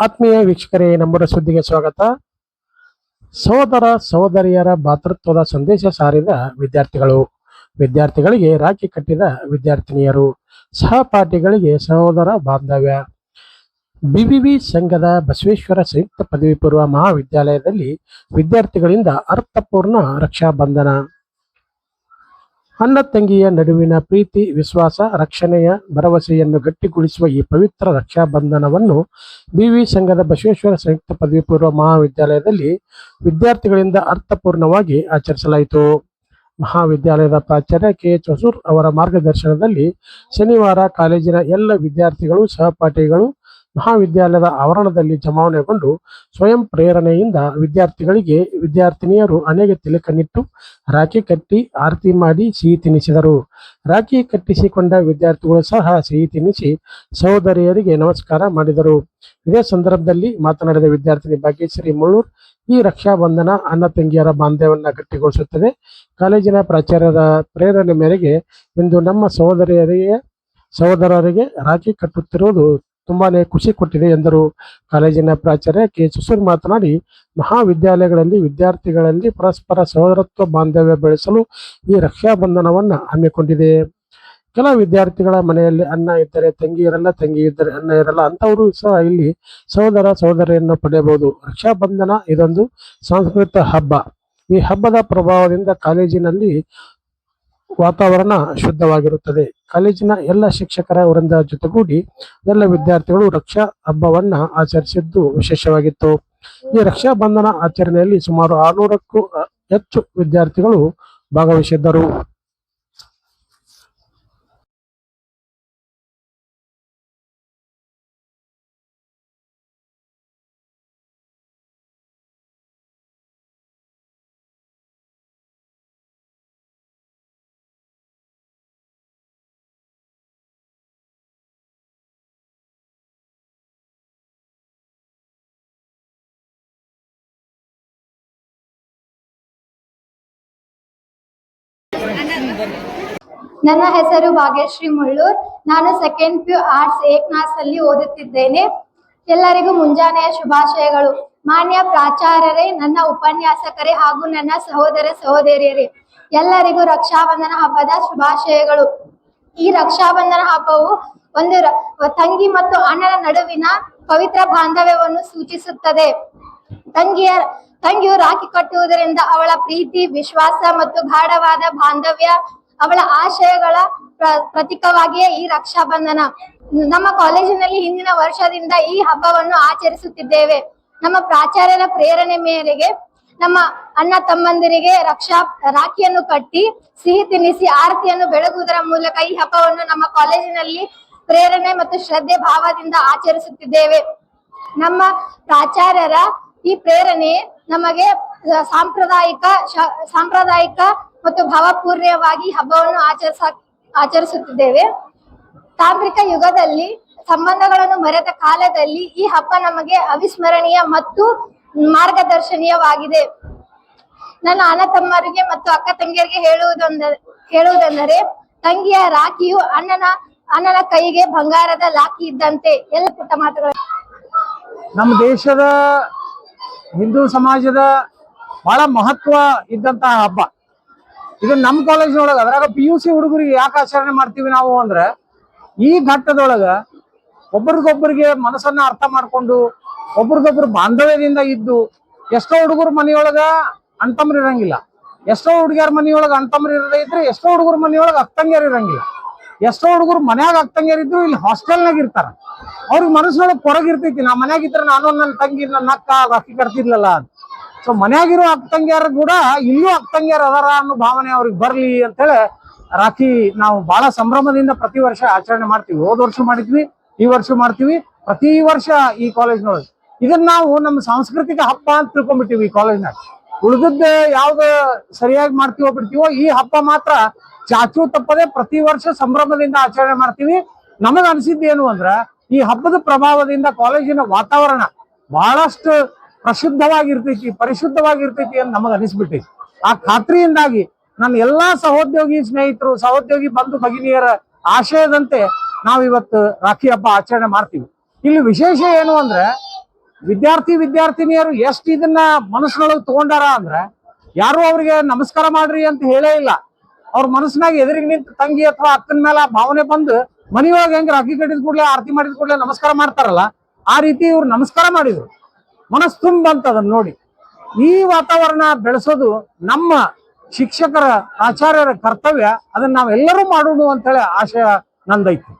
ಆತ್ಮೀಯ ವೀಕ್ಷಕರೇ ನಂಬರ ಸುದ್ದಿಗೆ ಸ್ವಾಗತ. ಸಹೋದರ ಸಹೋದರಿಯರ ಭಾತೃತ್ವದ ಸಂದೇಶ ಸಾರಿದ ವಿದ್ಯಾರ್ಥಿಗಳು. ವಿದ್ಯಾರ್ಥಿಗಳಿಗೆ ರಾಖಿ ಕಟ್ಟಿದ ವಿದ್ಯಾರ್ಥಿನಿಯರು. ಸಹಪಾಠಿಗಳಿಗೆ ಸಹೋದರ ಬಾಂಧವ್ಯ. ಬಿವಿ ಸಂಘದ ಬಸವೇಶ್ವರ ಸಂಯುಕ್ತ ಪದವಿ ಪೂರ್ವ ಮಹಾವಿದ್ಯಾಲಯದಲ್ಲಿ ವಿದ್ಯಾರ್ಥಿಗಳಿಂದ ಅರ್ಥಪೂರ್ಣ ರಕ್ಷಾಬಂಧನ ಅಣ್ಣ ತಂಗಿಯ ನಡುವಿನ ಪ್ರೀತಿ, ವಿಶ್ವಾಸ, ರಕ್ಷಣೆಯ ಭರವಸೆಯನ್ನು ಗಟ್ಟಿಗೊಳಿಸುವ ಈ ಪವಿತ್ರ ರಕ್ಷಾ ಬಂಧನವನ್ನು ಬಿವಿ ಸಂಘದ ಬಸವೇಶ್ವರ ಸಂಯುಕ್ತ ಪದವಿ ಪೂರ್ವ ಮಹಾವಿದ್ಯಾಲಯದಲ್ಲಿ ವಿದ್ಯಾರ್ಥಿಗಳಿಂದ ಅರ್ಥಪೂರ್ಣವಾಗಿ ಆಚರಿಸಲಾಯಿತು. ಮಹಾವಿದ್ಯಾಲಯದ ಪ್ರಾಚಾರ್ಯ ಕೆ. ಎಚ್ ಅವರ ಮಾರ್ಗದರ್ಶನದಲ್ಲಿ ಶನಿವಾರ ಕಾಲೇಜಿನ ಎಲ್ಲ ವಿದ್ಯಾರ್ಥಿಗಳು, ಸಹಪಾಠಿಗಳು ಮಹಾವಿದ್ಯಾಲಯದ ಆವರಣದಲ್ಲಿ ಜಮಾವಣೆಗೊಂಡು ಸ್ವಯಂ ಪ್ರೇರಣೆಯಿಂದ ವಿದ್ಯಾರ್ಥಿಗಳಿಗೆ ವಿದ್ಯಾರ್ಥಿನಿಯರು ಅನೇಕ ತಿಲಕನಿಟ್ಟು ರಾಖಿ ಕಟ್ಟಿ ಆರತಿ ಮಾಡಿ ಸಿಹಿ ತಿನ್ನಿಸಿದರು ರಾಖಿ ಕಟ್ಟಿಸಿಕೊಂಡ ವಿದ್ಯಾರ್ಥಿಗಳು ಸಹ ಸಿಹಿ ತಿನ್ನಿಸಿ ಸಹೋದರಿಯರಿಗೆ ನಮಸ್ಕಾರ ಮಾಡಿದರು. ಇದೇ ಸಂದರ್ಭದಲ್ಲಿ ಮಾತನಾಡಿದ ವಿದ್ಯಾರ್ಥಿನಿ ಭಾಗ್ಯಶ್ರೀ ಮುಳ್ಳೂರ್, ಈ ರಕ್ಷಾ ಬಂಧನ ಅಣ್ಣ ತಂಗಿಯರ ಬಾಂಧವ್ಯವನ್ನ ಗಟ್ಟಿಗೊಳಿಸುತ್ತದೆ. ಕಾಲೇಜಿನ ಪ್ರಾಚಾರ್ಯರ ಪ್ರೇರಣೆ ಮೇರೆಗೆ ಇಂದು ನಮ್ಮ ಸಹೋದರಿಯರಿಗೆ, ಸಹೋದರರಿಗೆ ರಾಖಿ ಕಟ್ಟುತ್ತಿರುವುದು ತುಂಬಾನೇ ಖುಷಿ ಕೊಟ್ಟಿದೆ ಎಂದರು ಕಾಲೇಜಿನ ಪ್ರಾಚಾರ್ಯ ಕೆ ಸುಸೂರ್ ಮಾತನಾಡಿ, ಮಹಾವಿದ್ಯಾಲಯಗಳಲ್ಲಿ ವಿದ್ಯಾರ್ಥಿಗಳಲ್ಲಿ ಪರಸ್ಪರ ಸಹೋದರತ್ವ ಬಾಂಧವ್ಯ ಬೆಳೆಸಲು ಈ ರಕ್ಷಾ ಬಂಧನವನ್ನು ಹಮ್ಮಿಕೊಂಡಿದೆ. ಕೆಲ ವಿದ್ಯಾರ್ಥಿಗಳ ಮನೆಯಲ್ಲಿ ಅನ್ನ ಇದ್ದರೆ ತಂಗಿ ಇರಲ್ಲ, ತಂಗಿ ಇದ್ದರೆ ಅನ್ನ ಇರಲ್ಲ ಅಂತವರು ಸಹ ಇಲ್ಲಿ ಸಹೋದರ ಸಹೋದರಿಯನ್ನು ಪಡೆಯಬಹುದು. ರಕ್ಷಾಬಂಧನ ಇದೊಂದು ಸಾಂಸ್ಕೃತಿಕ ಹಬ್ಬ. ಈ ಹಬ್ಬದ ಪ್ರಭಾವದಿಂದ ಕಾಲೇಜಿನಲ್ಲಿ ವಾತಾವರಣ ಶುದ್ಧವಾಗಿರುತ್ತದೆ. ಕಾಲೇಜಿನ ಎಲ್ಲ ಶಿಕ್ಷಕರ ವೃಂದ ಜೊತೆಗೂಡಿ ಎಲ್ಲ ವಿದ್ಯಾರ್ಥಿಗಳು ರಕ್ಷಾ ಹಬ್ಬವನ್ನ ಆಚರಿಸಿದ್ದು ವಿಶೇಷವಾಗಿತ್ತು. ಈ ರಕ್ಷಾ ಬಂಧನ ಆಚರಣೆಯಲ್ಲಿ ಸುಮಾರು ಆರುನೂರಕ್ಕೂ ಹೆಚ್ಚು ವಿದ್ಯಾರ್ಥಿಗಳು ಭಾಗವಹಿಸಿದ್ದರು. ನನ್ನ ಹೆಸರು ಭಾಗ್ಯಶ್ರೀ ಮುಳ್ಳೂರ್. ನಾನು second P arts A class ಓದುತ್ತಿದ್ದೇನೆ. ಎಲ್ಲರಿಗೂ ಮುಂಜಾನೆಯ ಶುಭಾಶಯಗಳು. ಮಾನ್ಯ ಪ್ರಾಚಾರ್ಯರೇ, ನನ್ನ ಉಪನ್ಯಾಸಕರೇ ಹಾಗೂ ನನ್ನ ಸಹೋದರ ಸಹೋದರಿಯರೇ, ಎಲ್ಲರಿಗೂ ರಕ್ಷಾಬಂಧನ ಹಬ್ಬದ ಶುಭಾಶಯಗಳು. ಈ ರಕ್ಷಾಬಂಧನ ಹಬ್ಬವು ಒಂದು ತಂಗಿ ಮತ್ತು ಅಣ್ಣನ ನಡುವಿನ ಪವಿತ್ರ ಬಾಂಧವ್ಯವನ್ನು ಸೂಚಿಸುತ್ತದೆ. ತಂಗಿಯ ತಂಗಿಯು ರಾಖಿ ಕಟ್ಟುವುದರಿಂದ ಅವಳ ಪ್ರೀತಿ, ವಿಶ್ವಾಸ ಮತ್ತು ಗಾಢವಾದ ಬಾಂಧವ್ಯ ಅವಳ ಆಶಯಗಳ ಪ್ರ- ಪ್ರತೀಕವಾಗಿಯೇ ಈ ರಕ್ಷಾಬಂಧನ. ನಮ್ಮ ಕಾಲೇಜಿನಲ್ಲಿ ಹಿಂದಿನ ವರ್ಷದಿಂದ ಈ ಹಬ್ಬವನ್ನು ಆಚರಿಸುತ್ತಿದ್ದೇವೆ. ನಮ್ಮ ಪ್ರಾಚಾರ್ಯರ ಪ್ರೇರಣೆ ಮೇರೆಗೆ ನಮ್ಮ ಅಣ್ಣ ತಮ್ಮಂದಿರಿಗೆ ರಕ್ಷಾ, ರಾಖಿಯನ್ನು ಕಟ್ಟಿ ಸಿಹಿ ತಿನ್ನಿಸಿ ಆರತಿಯನ್ನು ಬೆಳಗುವುದರ ಮೂಲಕ ಈ ಹಬ್ಬವನ್ನು ನಮ್ಮ ಕಾಲೇಜಿನಲ್ಲಿ ಪ್ರೇರಣೆ ಮತ್ತು ಶ್ರದ್ಧೆ ಭಾವದಿಂದ ಆಚರಿಸುತ್ತಿದ್ದೇವೆ. ನಮ್ಮ ಪ್ರಾಚಾರ್ಯರ ಈ ಪ್ರೇರಣೆ ನಮಗೆ ಸಾಂಪ್ರದಾಯಿಕ ಸಾಂಪ್ರದಾಯಿಕ ಮತ್ತು ಭಾವಪೂರ್ಣವಾಗಿ ಹಬ್ಬವನ್ನು ಆಚರಿಸ, ಆಚರಿಸುತ್ತಿದ್ದೇವೆ. ತಾಂತ್ರಿಕ ಯುಗದಲ್ಲಿ ಸಂಬಂಧಗಳನ್ನು ಮರೆತ ಕಾಲದಲ್ಲಿ ಈ ಹಬ್ಬ ನಮಗೆ ಅವಿಸ್ಮರಣೀಯ ಮತ್ತು ಮಾರ್ಗದರ್ಶನೀಯವಾಗಿದೆ. ನನ್ನ ಅಣ್ಣ ತಮ್ಮರಿಗೆ ಮತ್ತು ಅಕ್ಕ ತಂಗಿಯರಿಗೆ ಹೇಳುವುದೊಂದ, ಹೇಳುವುದೆಂದರೆ, ತಂಗಿಯ ರಾಖಿಯು ಅಣ್ಣನ ಅಣ್ಣನ ಕೈಗೆ ಬಂಗಾರದ ಲಾಕಿ ಇದ್ದಂತೆ. ಎಲ್ಲ ಪುಟ್ಟ ಮಾತುಗಳು. ನಮ್ಮ ದೇಶದ ಹಿಂದೂ ಸಮಾಜದ ಬಹಳ ಮಹತ್ವ ಇದ್ದಂತಹ ಹಬ್ಬ. ಇದು ನಮ್ಮ ಕಾಲೇಜಿನೊಳಗ, ಅದ್ರಾಗ ಪಿ ಯು ಸಿ ಹುಡುಗರಿಗೆ ಯಾಕೆ ಆಚರಣೆ ಮಾಡ್ತೀವಿ ನಾವು ಅಂದ್ರೆ, ಈ ಘಟ್ಟದೊಳಗ ಒಬ್ರಿಗೊಬ್ರಿಗೆ ಮನಸ್ಸನ್ನ ಅರ್ಥ ಮಾಡ್ಕೊಂಡು, ಒಬ್ರಿಗೊಬ್ರು ಬಾಂಧವ್ಯದಿಂದ ಇದ್ದು, ಎಷ್ಟೋ ಹುಡುಗರು ಮನೆಯೊಳಗ ಅಣ್ತಮ್ರು ಇರಂಗಿಲ್ಲ. ಎಷ್ಟೋ ಹುಡುಗಿಯರ ಮನೆಯೊಳಗ ಅಣ್ತಮ್ರು ಇರದೇ ಇದ್ರೆ, ಎಷ್ಟೋ ಹುಡುಗರ ಮನೆಯೊಳಗ ಅಕ್ಕಂಗ್ಯಾರ ಇರಂಗಿಲ್ಲ. ಎಷ್ಟೋ ಹುಡುಗರು ಮನ್ಯಾಗ ಅಕ್ಕಂಗ್ಯಾರ ಇದ್ರು, ಇಲ್ಲಿ ಹಾಸ್ಟೆಲ್ನಾಗ ಇರ್ತಾರ. ಅವ್ರಿಗೆ ಮನಸ್ಸಿನೊಳಗೆ ಕೊರಗಿರ್ತೈತಿ ನಾ ಮನ್ಯಾಗ ಇದ್ರೆ ನಾನು ನನ್ನ ತಂಗಿ ನನ್ನ ಅಕ್ಕ ಅಕ್ಕಿ ಕಟ್ತಿರ್ಲಿಲ್ಲ ಸೊ ಮನ್ಯಾಗಿರೋ ಅಕ್ಕ ತಂಗಿಯರ ಕೂಡ ಇಲ್ಲೂ ಅಕ್ಕ ತಂಗಿಯರ್ ಅದಾರ ಅನ್ನೋ ಭಾವನೆ ಅವ್ರಿಗೆ ಬರ್ಲಿ ಅಂತೇಳಿ ರಾಖಿ ನಾವು ಬಹಳ ಸಂಭ್ರಮದಿಂದ ಪ್ರತಿ ವರ್ಷ ಆಚರಣೆ ಮಾಡ್ತೀವಿ. ಹೋದ ವರ್ಷ ಮಾಡಿದ್ವಿ, ಈ ವರ್ಷ ಮಾಡ್ತೀವಿ. ಪ್ರತಿ ವರ್ಷ ಈ ಕಾಲೇಜ್ನೊಳಗೆ ಇದನ್ನ ನಾವು ನಮ್ಮ ಸಾಂಸ್ಕೃತಿಕ ಹಬ್ಬ ಅಂತ ತಿಳ್ಕೊಂಡ್ಬಿಟ್ಟಿವಿ ಈ ಕಾಲೇಜ್ನಾಗ ಉಳಿದದ್ದ ಯಾವ್ದು ಸರಿಯಾಗಿ ಮಾಡ್ತೀವೋ ಬಿಡ್ತೀವೋ ಈ ಹಬ್ಬ ಮಾತ್ರ ಚಾಚು ತಪ್ಪದೆ ಪ್ರತಿ ವರ್ಷ ಸಂಭ್ರಮದಿಂದ ಆಚರಣೆ ಮಾಡ್ತೀವಿ. ನಮಗ ಅನ್ಸಿದ್ದು ಏನು ಅಂದ್ರ ಈ ಹಬ್ಬದ ಪ್ರಭಾವದಿಂದ ಕಾಲೇಜಿನ ವಾತಾವರಣ ಬಹಳಷ್ಟು ಪ್ರಸಿದ್ಧವಾಗಿರ್ತೈತಿ ಪರಿಶುದ್ಧವಾಗಿರ್ತೈತಿ ಅಂತ ನಮಗ ಅನಿಸ್ಬಿಟ್ಟೈತಿ. ಆ ಖಾತ್ರಿಯಿಂದಾಗಿ ನನ್ನ ಎಲ್ಲಾ ಸಹೋದ್ಯೋಗಿ ಸ್ನೇಹಿತರು, ಸಹೋದ್ಯೋಗಿ ಬಂಧು ಭಗಿನಿಯರ ಆಶಯದಂತೆ ನಾವು ಇವತ್ತು ರಾಖಿ ಹಬ್ಬ ಆಚರಣೆ ಮಾಡ್ತೀವಿ. ಇಲ್ಲಿ ವಿಶೇಷ ಏನು ಅಂದ್ರೆ, ವಿದ್ಯಾರ್ಥಿ ವಿದ್ಯಾರ್ಥಿನಿಯರು ಎಷ್ಟು ಇದನ್ನ ಮನಸ್ಸಿನೊಳಗೆ ತಗೊಂಡಾರ ಅಂದ್ರೆ, ಯಾರು ಅವ್ರಿಗೆ ನಮಸ್ಕಾರ ಮಾಡ್ರಿ ಅಂತ ಹೇಳೇ ಇಲ್ಲ. ಅವ್ರ ಮನಸ್ಸಿನಾಗ ಎದುರಿಗೆ ನಿಂತ ತಂಗಿ ಅಥವಾ ಅಕ್ಕನ ಮೇಲೆ ಭಾವನೆ ಬಂದು ಮನೆಯೊಳಗೆ ಹೆಂಗ್ ರಾಖಿ ಕಟ್ಟಿದ ಕೂಡಲೇ, ಆರತಿ ಮಾಡಿದ ಕೂಡಲೇ ನಮಸ್ಕಾರ ಮಾಡ್ತಾರಲ್ಲ, ಆ ರೀತಿ ಇವ್ರು ನಮಸ್ಕಾರ ಮಾಡಿದ್ರು. ಮನಸ್ಸು ತುಂಬ ಅಂತ ಅದನ್ನ ನೋಡಿ. ಈ ವಾತಾವರಣ ಬೆಳೆಸೋದು ನಮ್ಮ ಶಿಕ್ಷಕರ, ಆಚಾರ್ಯರ ಕರ್ತವ್ಯ. ಅದನ್ನ ನಾವೆಲ್ಲರೂ ಮಾಡೋಣ ಅಂತೇಳಿ ಆಶಯ ನಂದೈತಿ.